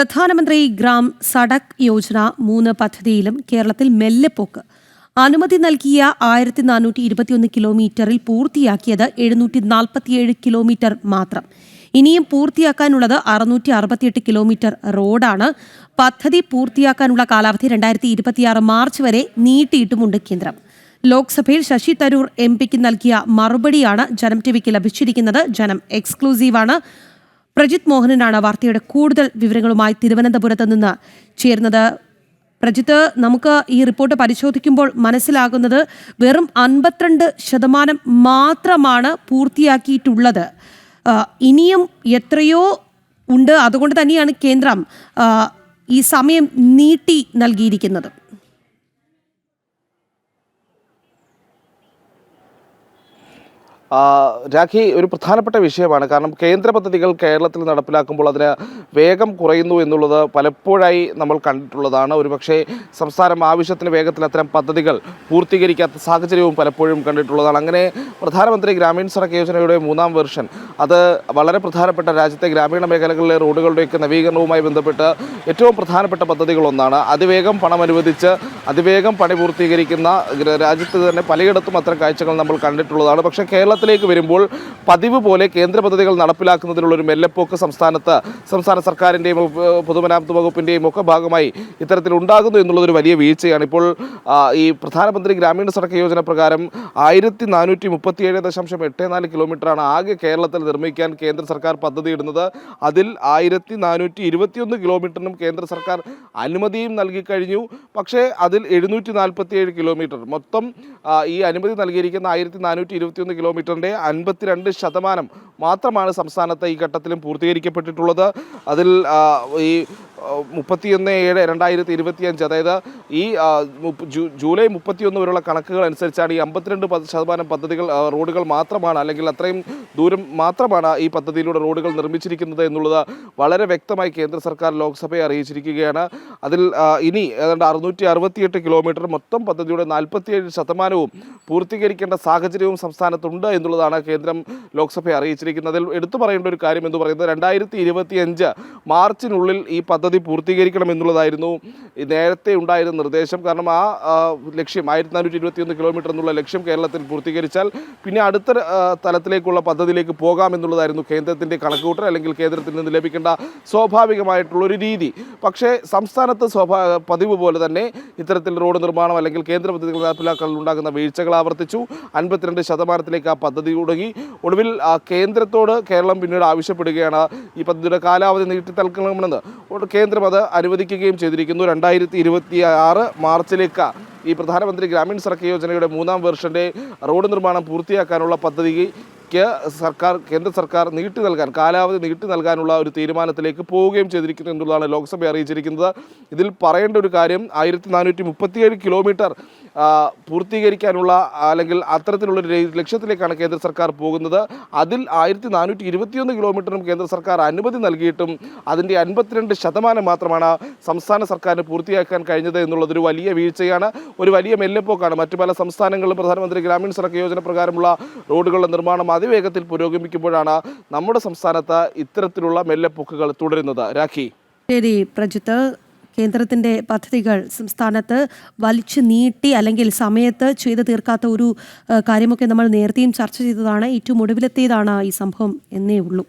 പ്രധാനമന്ത്രി ഗ്രാം സഡക് യോജന മൂന്ന് പദ്ധതിയിലും കേരളത്തിൽ മെല്ലെപ്പോക്ക്. അനുമതി നൽകിയ ആയിരത്തി നാനൂറ്റി ഇരുപത്തിയൊന്ന് കിലോമീറ്ററിൽ പൂർത്തിയാക്കിയത് എഴുന്നൂറ്റി നാൽപ്പത്തിയേഴ് കിലോമീറ്റർ മാത്രം. ഇനിയും പൂർത്തിയാക്കാനുള്ളത് അറുന്നൂറ്റി അറുപത്തിയെട്ട് കിലോമീറ്റർ റോഡാണ്. പദ്ധതി പൂർത്തിയാക്കാനുള്ള കാലാവധി രണ്ടായിരത്തി ഇരുപത്തിയാറ് മാർച്ച് വരെ നീട്ടിയിട്ടുമുണ്ട് കേന്ദ്രം. ലോക്സഭയിൽ ശശി തരൂർ എം പിക്ക് നൽകിയ മറുപടിയാണ് ജനം ടിവിക്ക് ലഭിച്ചിരിക്കുന്നത്. ജനം എക്സ്ക്ലൂസീവാണ്. പ്രജിത് മോഹനനാണ് വാർത്തയുടെ കൂടുതൽ വിവരങ്ങളുമായി തിരുവനന്തപുരത്ത് നിന്ന് ചേരുന്നത്. പ്രജിത്ത് നമുക്ക് ഈ റിപ്പോർട്ട് പരിശോധിക്കുമ്പോൾ മനസ്സിലാകുന്നത് വെറും അൻപത്തിരണ്ട് ശതമാനം മാത്രമാണ് പൂർത്തിയാക്കിയിട്ടുള്ളത്. ഇനിയും എത്രയോ ഉണ്ട്. അതുകൊണ്ട് തന്നെയാണ് കേന്ദ്രം ഈ സമയം നീട്ടി നൽകിയിരിക്കുന്നത് ആ, രാഖി ഒരു പ്രധാനപ്പെട്ട വിഷയമാണ്. കാരണം കേന്ദ്ര പദ്ധതികൾ കേരളത്തിൽ നടപ്പിലാക്കുമ്പോൾ അതിന് വേഗം കുറയുന്നു എന്നുള്ളത് പലപ്പോഴായി നമ്മൾ കണ്ടിട്ടുള്ളതാണ്. ഒരുപക്ഷെ സംസ്ഥാനം ആവശ്യത്തിന് വേഗത്തിൽ അത്തരം പദ്ധതികൾ പൂർത്തീകരിക്കാത്ത സാഹചര്യവും പലപ്പോഴും കണ്ടിട്ടുള്ളതാണ്. അങ്ങനെ പ്രധാനമന്ത്രി ഗ്രാമീൺ സഡക് യോജനയുടെ മൂന്നാം വെർഷൻ. അത് വളരെ പ്രധാനപ്പെട്ട രാജ്യത്തെ ഗ്രാമീണ മേഖലകളിലെ റോഡുകളുടെയൊക്കെ നവീകരണവുമായി ബന്ധപ്പെട്ട് ഏറ്റവും പ്രധാനപ്പെട്ട പദ്ധതികളൊന്നാണ്. അതിവേഗം പണം അനുവദിച്ച് അതിവേഗം പണി പൂർത്തീകരിക്കുന്ന രാജ്യത്ത് തന്നെ പലയിടത്തും അത്തരം കാഴ്ചകൾ നമ്മൾ കണ്ടിട്ടുള്ളതാണ്. പക്ഷേ കേരളത്തിലേക്ക് വരുമ്പോൾ പതിവ് പോലെ കേന്ദ്ര പദ്ധതികൾ നടപ്പിലാക്കുന്നതിനുള്ളൊരു മെല്ലെപ്പോക്ക് സംസ്ഥാനത്ത് സംസ്ഥാന സർക്കാരിന്റെയും പൊതുമരാമത്ത് വകുപ്പിന്റെയും ഒക്കെ ഭാഗമായി ഇത്തരത്തിൽ ഉണ്ടാകുന്നു എന്നുള്ളതൊരു വലിയ വീഴ്ചയാണ്. ഇപ്പോൾ ഈ പ്രധാനമന്ത്രി ഗ്രാമീണ സഡക് യോജന പ്രകാരം ആയിരത്തി മുപ്പത്തിയേഴ് ദശാംശം എട്ട് നാല് കിലോമീറ്ററാണ് ആകെ കേരളത്തിൽ നിർമ്മിക്കാൻ കേന്ദ്ര സർക്കാർ പദ്ധതി ഇടുന്നത് അതിൽ ആയിരത്തി നാനൂറ്റി ഇരുപത്തിയൊന്ന് കിലോമീറ്ററിനും കേന്ദ്ര സർക്കാർ അനുമതിയും നൽകി കഴിഞ്ഞു. പക്ഷേ അതിൽ എഴുന്നൂറ്റി നാൽപ്പത്തിയേഴ് കിലോമീറ്റർ. മൊത്തം ഈ അനുമതി നൽകിയിരിക്കുന്ന ആയിരത്തി നാനൂറ്റി ഇരുപത്തിയൊന്ന് കിലോമീറ്ററിന്റെ അൻപത്തിരണ്ട് ശതമാനം മാത്രമാണ് സംസ്ഥാനത്ത് ഈ ഘട്ടത്തിലും പൂർത്തീകരിക്കപ്പെട്ടിട്ടുള്ളത്. അതിൽ ഈ മുപ്പത്തിയൊന്ന് ഏഴ് രണ്ടായിരത്തി ഇരുപത്തിയഞ്ച് അതായത് ഈ ജൂലൈ മുപ്പത്തിയൊന്ന് വരെയുള്ള കണക്കുകൾ അനുസരിച്ചാണ് ഈ അമ്പത്തിരണ്ട് പത് ശതമാനം പദ്ധതികൾ റോഡുകൾ മാത്രമാണ് അല്ലെങ്കിൽ അത്രയും ദൂരം മാത്രമാണ് ഈ പദ്ധതിയിലൂടെ റോഡുകൾ നിർമ്മിച്ചിരിക്കുന്നത് എന്നുള്ളത് വളരെ വ്യക്തമായി കേന്ദ്ര സർക്കാർ ലോക്സഭയെ അറിയിച്ചിരിക്കുകയാണ്. അതിൽ ഇനി ഏതാണ്ട് അറുന്നൂറ്റി അറുപത്തിയെട്ട് കിലോമീറ്റർ മൊത്തം പദ്ധതിയുടെ നാൽപ്പത്തിയേഴ് ശതമാനവും പൂർത്തീകരിക്കേണ്ട സാഹചര്യവും സംസ്ഥാനത്തുണ്ട് എന്നുള്ളതാണ് കേന്ദ്രം ലോക്സഭയെ അറിയിച്ചിരിക്കുന്നത്. അതിൽ എടുത്തു പറയേണ്ട ഒരു കാര്യം എന്ന് പറയുന്നത് രണ്ടായിരത്തി മാർച്ചിനുള്ളിൽ ഈ പദ്ധതി പൂർത്തീകരിക്കണം എന്നുള്ളതായിരുന്നു ഈ നേരത്തെ ഉണ്ടായിരുന്ന നിർദ്ദേശം. കാരണം ആ ലക്ഷ്യം ആയിരത്തി നാനൂറ്റി ഇരുപത്തിയൊന്ന് കിലോമീറ്റർ എന്നുള്ള ലക്ഷ്യം കേരളത്തിൽ പൂർത്തീകരിച്ചാൽ പിന്നെ അടുത്ത തലത്തിലേക്കുള്ള പദ്ധതിയിലേക്ക് പോകാം എന്നുള്ളതായിരുന്നു കേന്ദ്രത്തിന്റെ കണക്കുകൂട്ടൽ അല്ലെങ്കിൽ കേന്ദ്രത്തിൽ നിന്ന് ലഭിക്കേണ്ട സ്വാഭാവികമായിട്ടുള്ളൊരു രീതി. പക്ഷേ സംസ്ഥാനത്ത് സ്വാഭാ പതിവ് പോലെ തന്നെ ഇത്തരത്തിൽ റോഡ് നിർമ്മാണം അല്ലെങ്കിൽ കേന്ദ്ര പദ്ധതികൾ നടപ്പിലാക്കലിൽ ഉണ്ടാകുന്ന വീഴ്ചകൾ ആവർത്തിച്ചു. അൻപത്തിരണ്ട് ശതമാനത്തിലേക്ക് ആ പദ്ധതി തുടങ്ങി ഒടുവിൽ കേന്ദ്രത്തോട് കേരളം പിന്നീട് ആവശ്യപ്പെടുകയാണ്. ഈ പദ്ധതിയുടെ കാലാവധി നീട്ടി തൽക്കണമെന്ന് കേന്ദ്രം അത് അനുവദിക്കുകയും ചെയ്തിരിക്കുന്നു. രണ്ടായിരത്തി ഇരുപത്തി ആറ് മാർച്ചിലേക്ക് ഈ പ്രധാനമന്ത്രി ഗ്രാമീൺ സർക്കാർ യോജനയുടെ മൂന്നാം വെർഷന്റെ റോഡ് നിർമ്മാണം പൂർത്തിയാക്കാനുള്ള പദ്ധതിക്ക് സർക്കാർ കേന്ദ്ര സർക്കാർ നീട്ടി നൽകാൻ കാലാവധി നീട്ടി നൽകാനുള്ള ഒരു തീരുമാനത്തിലേക്ക് പോവുകയും ചെയ്തിരിക്കുന്നു എന്നുള്ളതാണ് ലോക്സഭ അറിയിച്ചിരിക്കുന്നത്. ഇതിൽ പറയേണ്ട ഒരു കാര്യം ആയിരത്തി നാനൂറ്റി മുപ്പത്തിയേഴ് കിലോമീറ്റർ പൂർത്തീകരിക്കാനുള്ള അല്ലെങ്കിൽ അത്തരത്തിലുള്ള ഒരു ലക്ഷ്യത്തിലേക്കാണ് കേന്ദ്ര സർക്കാർ പോകുന്നത്. അതിൽ ആയിരത്തി നാനൂറ്റി ഇരുപത്തിയൊന്ന് കേന്ദ്ര സർക്കാർ അനുമതി നൽകിയിട്ടും അതിന്റെ അൻപത്തിരണ്ട് ശതമാനം മാത്രമാണ് സംസ്ഥാന സർക്കാരിന് പൂർത്തിയാക്കാൻ കഴിഞ്ഞത് എന്നുള്ളതൊരു വലിയ വീഴ്ചയാണ്. ഒരു വലിയ മെല്ലെപ്പോക്കാണ് മറ്റു പല സംസ്ഥാനങ്ങളിലും പ്രധാനമന്ത്രി ഗ്രാമീൺ സർക്കാർ യോജന പ്രകാരമുള്ള റോഡുകളുടെ നിർമ്മാണം അതിവേഗത്തിൽ പുരോഗമിക്കുമ്പോഴാണ് നമ്മുടെ സംസ്ഥാനത്ത് ഇത്തരത്തിലുള്ള മെല്ലെപ്പൊക്കുകൾ തുടരുന്നത്. രാഖി. ശരി പ്രജിത്ത്. കേന്ദ്രത്തിന്റെ പദ്ധതികൾ സംസ്ഥാനത്ത് വലിച്ചു നീട്ടി അല്ലെങ്കിൽ സമയത്ത് ചെയ്തു തീർക്കാത്ത ഒരു കാര്യമൊക്കെ നമ്മൾ നേരത്തെയും ചർച്ച ചെയ്തതാണ്. ഏറ്റവും ഒടുവിലെത്തിയതാണ് ഈ സംഭവം എന്നേ ഉള്ളൂ.